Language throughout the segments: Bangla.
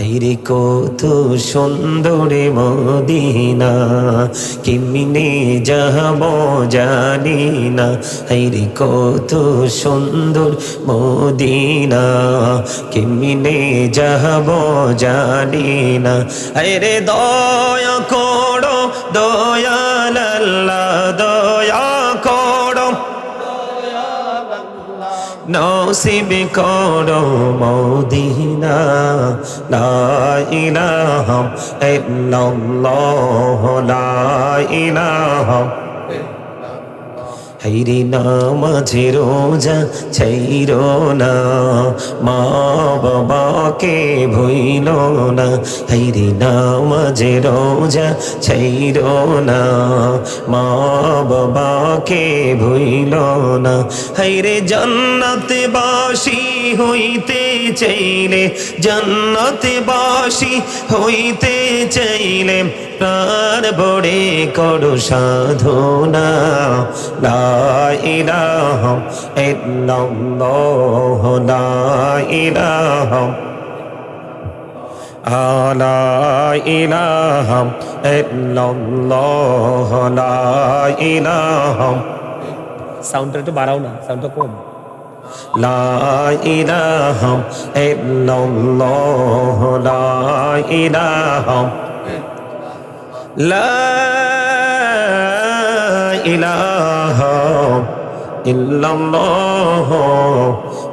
আইরে কত সুন্দরে মদিনা, কেমনে যাব জানি না। আইরে কত সুন্দর মদিনা, কেমনে যাব জানি না। হেরে দয়া করো দয়াল্লা নসিব করো মদিনা লা ইল্লাল্লাহ লা ইলাহা হাইরে রোজা ছাইর না মা বাবাকে ভইল না? হাইরে নামাজে রোজা, ছাইর না। মা বাবাকে ভইল না। হাইরে জান্নাতে বাসি হইতে চাইলে জান্নাতে বাসি হইতে চাইলে প্রাণ বড়ে করো সাধনা। লা ইলাহা ইল্লাল্লাহ লা ইলাহা ইল্লাল্লাহ লা ইলাহা সাউন্ডটা একটু বাড়াও না সাউন্ডটা কম। লা ইলাহা ইল্লাল্লাহ লা ইলাহা লা ইলাহা ইল্লাল্লাহ।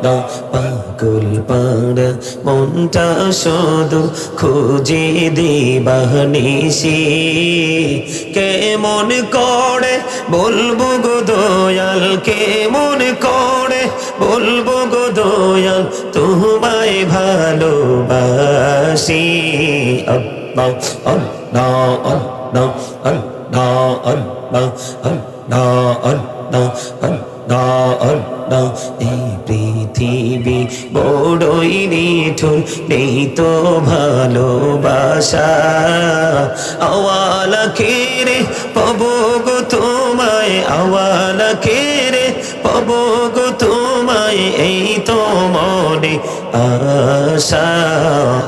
Allah পাগল পাড়া মনটা শুধু খুঁজে দিবানিসি কেমন করে বলব গো দয়াল, কেমন করে বলব গো দয়াল, তোমায় ভালোবাসি। আল্লাহ আল্লাহ আল্লাহ আল্লাহ আল্লাহ আল্লাহ আল্লাহ আল্লাহ। আল্লাহ এই পৃথিবী বড়ই নিঠুর নেই তো ভালোবাসা আওয়ালা খেরে পাবো গো তোমায় আওয়ালা খেরে পাবো গো তোমায় এই তো মনে আশা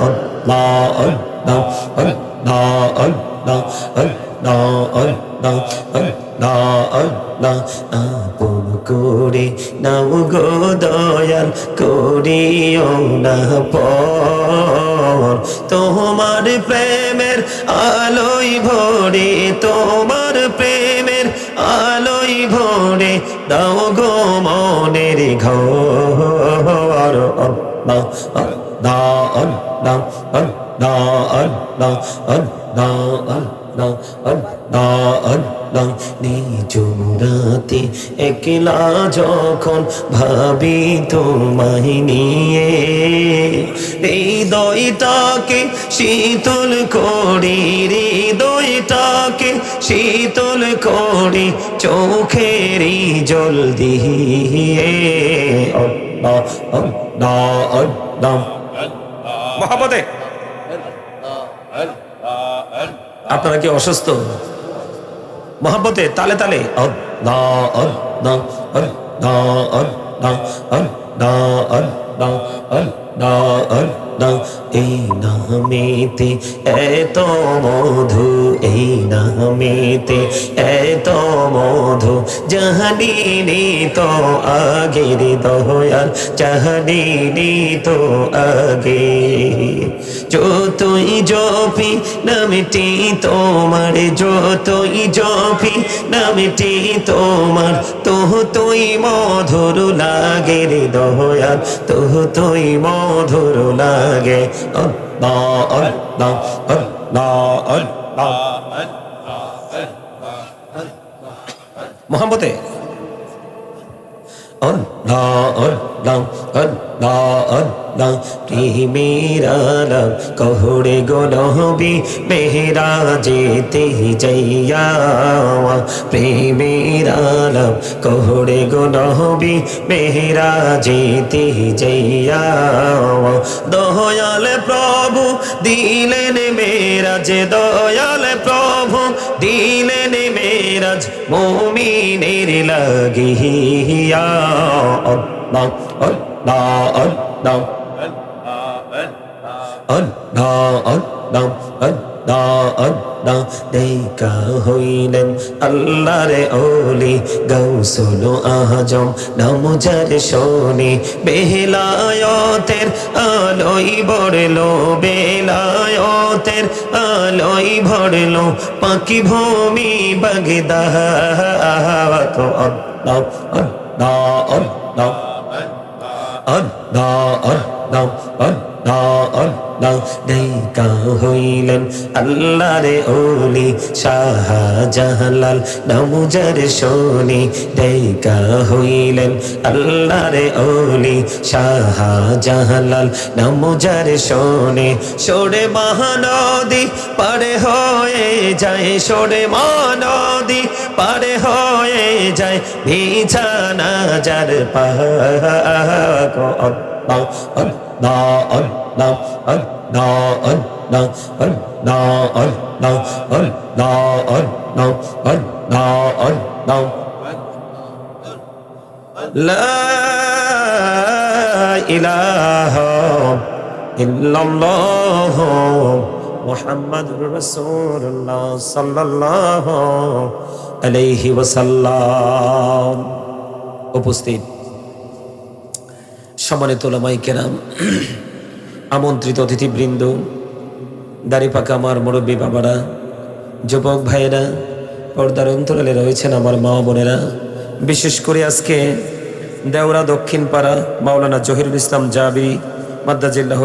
আল্লাহ আল্লাহ আল্লাহ আল্লাহ আল্লাহ আল্লাহ আল্লাহ আল্লাহ আপন করে নাও গো দয়াল করিও না পর তোমার প্রেমের আলোই ভরে তোমার প্রেমের আলোই ভরে দাও গো মনের ঘর আল্লাহ আল্লাহ আল্লাহ আল্লাহ আল্লাহ আল্লাহ আল্লাহ একলা যখন ভাবি তোমায় নিয়ে, হৃদয়টাকে শীতল করি, হৃদয়টাকে শীতল করি চোখেরই জল দিয়ে। আল্লাহ আল্লাহ আল্লাহ মহাপদে। আপনারা কি অসুস্থ? মহাব্বতে তালে তালে। আল্লাহ আল্লাহ এই নামেতে এত মধু, এই নামেতে এত মধু। জাহানিনি তো আগের দয়াল, জাহানিনি তো আগে। যতই জপি নামটি তোমার, যতই জপি নামটি তোমার তোহ তুই মধুর লাগে রে দয়াল তোহ তুই মধুর লাগে লাগে। আল্লাহ আল্লাহ আল্লাহ আল্লাহ মোহাম্মতে আল্লাহ আল্লাহ আল্লাহ আল্লাহ। প্রেমের আলম কহরে গোলবি মেহরা যেতে যাইয়া প্রেমের আলম কহরে গোলবি মেহরা যেতে যাইয়া দয়াল প্রভু দিলেন মেরাজ দয়াল প্রভু দিলেন মেরাজ মোমিনের লাগিয়া। Allah, Allah, Allah. অদ্ভুত দা দেখা হইলেন আল্লাহরে ওলি গৌসুল আজম নামজার শোনে বেলায়তের আলোই বড়লো বেলায়তের আলোই ভরলো পাখি ভূমি বাগদাহাত অদ্দাম অদ্দা অদ্দাম অদ্দা অদ্দাম অদ্দা দেখা হইলেন আল্লাহরে ওলি শাহজাহালাল। নামুজার শোনি দেখা হইলেন আল্লাহরে ওলি শাহজাহালাল। নামুজার শোনে সোরে মহানদী পারে হয়ে যায়, সোরে মহানদী পারে হয়ে যায়। বিছানা যার পাহা মোহাম্মদ রসুল্লাহ সাল্লাহ আলহি ওসাল্লাম উপস্থিত। সম্মানিত ওলামাই কেরাম, আমন্ত্রিত অতিথিবৃন্দ দাড়িপাকা আমার মুরব্বী বাবারা, যুবক ভাইয়েরা, পর্দার অন্তরালে রয়েছেন আমার মা বোনেরা। বিশেষ করে আজকে দেওরা দক্ষিণ পাড়া মাওলানা জহিরুল ইসলাম জাবি মাদ্দাজিল্লাহ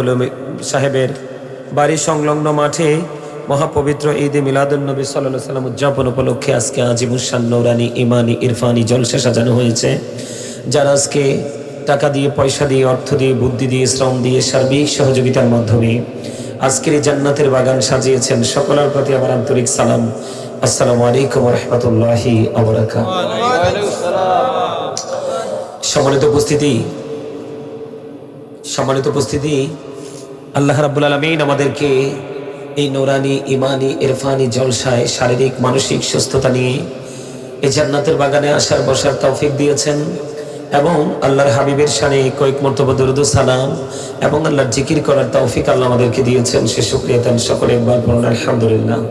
সাহেবের বাড়ি সংলগ্ন মাঠে মহাপবিত্র ঈদে মিলাদুলনবী সাল্লাহ সাল্লাম উদযাপন উপলক্ষে আজকে আজিমুসান নৌরানি ইমানি ইরফানি জলসা সাজানো হয়েছে। যারা আজকে টাকা দিয়ে, পয়সা দিয়ে, অর্থ দিয়ে, বুদ্ধি দিয়ে, শ্রম দিয়ে, সার্বিক সহযোগিতার মাধ্যমে আজকের এই জান্নাতের বাগান সাজিয়েছেন সকলের প্রতি আমার আন্তরিক সালাম। আসসালামু আলাইকুম রহমতুল্লাহি সম্মানিত উপস্থিতি সম্মানিত উপস্থিতি, আল্লাহ রাব্বুল আলমিন আমাদেরকে এই নোরানি ইমানি ইরফানি, জলসায় শারীরিক, মানসিক সুস্থতা নিয়ে এই জান্নাতের বাগানে আসার, বসার তৌফিক দিয়েছেন। এবং আল্লাহর হাবিবের সানে কয়েক মর্তবা দরুদ সালাম এবং আল্লাহর জিকির করার তৌফিক আল্লাহ আমাদেরকে দিয়েছেন। সে শুক্রিয়া তেন সকলে। একবার পড়ুন, আলহামদুলিল্লাহ।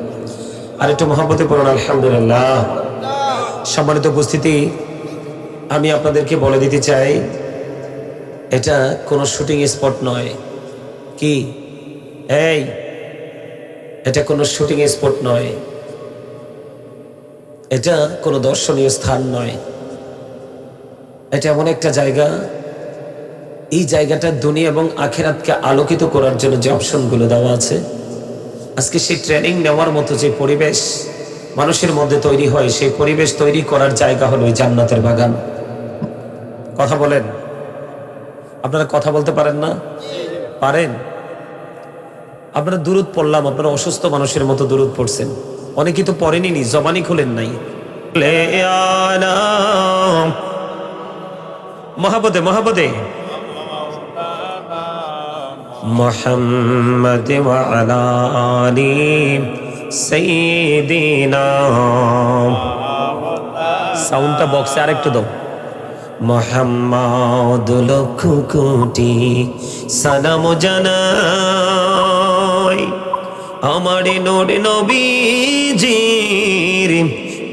আর একটু মহাব্বতে পড়ুন, আলহামদুলিল্লাহ। সম্মানিত উপস্থিতি, আমি আপনাদেরকে বলে দিতে চাই, এটা কোনো শুটিং স্পট নয়। কি? এই, এটা কোনো শুটিং স্পট নয়। এটা কোনো দর্শনীয় স্থান নয়। এটা এমন একটা জায়গা। এই জায়গাটা দুনিয়া এবং আখেরাতকে আলোকিত করার জন্য যে অপশনগুলো দেওয়া আছে। আজকে সেই ট্রেনিং নেওয়ার মতো যে পরিবেশ মানুষের মধ্যে তৈরি হয়, সেই পরিবেশ তৈরি করার জায়গা হলো জান্নাতের বাগান। কথা বলেন। আপনারা কথা বলতে পারেন না? পারেন। আপনারা দূরত পড়লাম, আপনারা অসুস্থ মানুষের মতো দূরত পড়ছেন। অনেকেই তো পড়েনি জবানি খুলেন নাই। মহাপদে মোহাম্মদ আলী সৈদিনা সাউন্ডটা বক্সে আরেকটু দাও। মোহাম্মদ লক্ষ কোটি সালাম জানাই আমার নোর নবীজির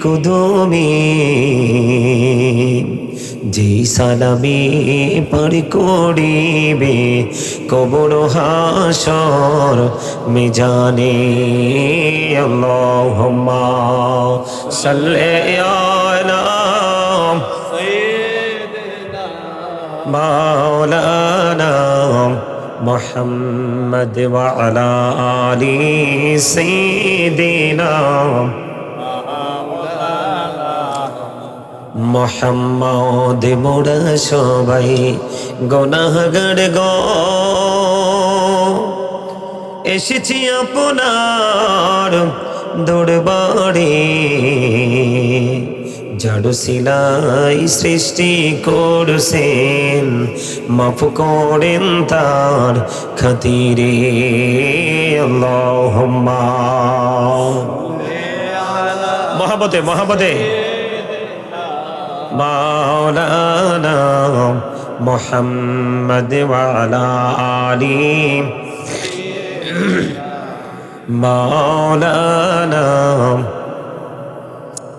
কুদুমি। যে সালামি পার করিবে কবর হাসর মে জানে আল্লাহুম্মা সাল্লি আলা মাওলানা محمد وعلى آل سيدنا মোহাম্মদ মোরা সবাই গনাহগার গ। এসেছি আপনার দরবারে জাডু সিলাই সৃষ্টি করছেন মাফ করেন তার খাতিরে। আল্লাহুম্মা। মহাবতে মহাবতে مولانا محمد وعلى آله مولانا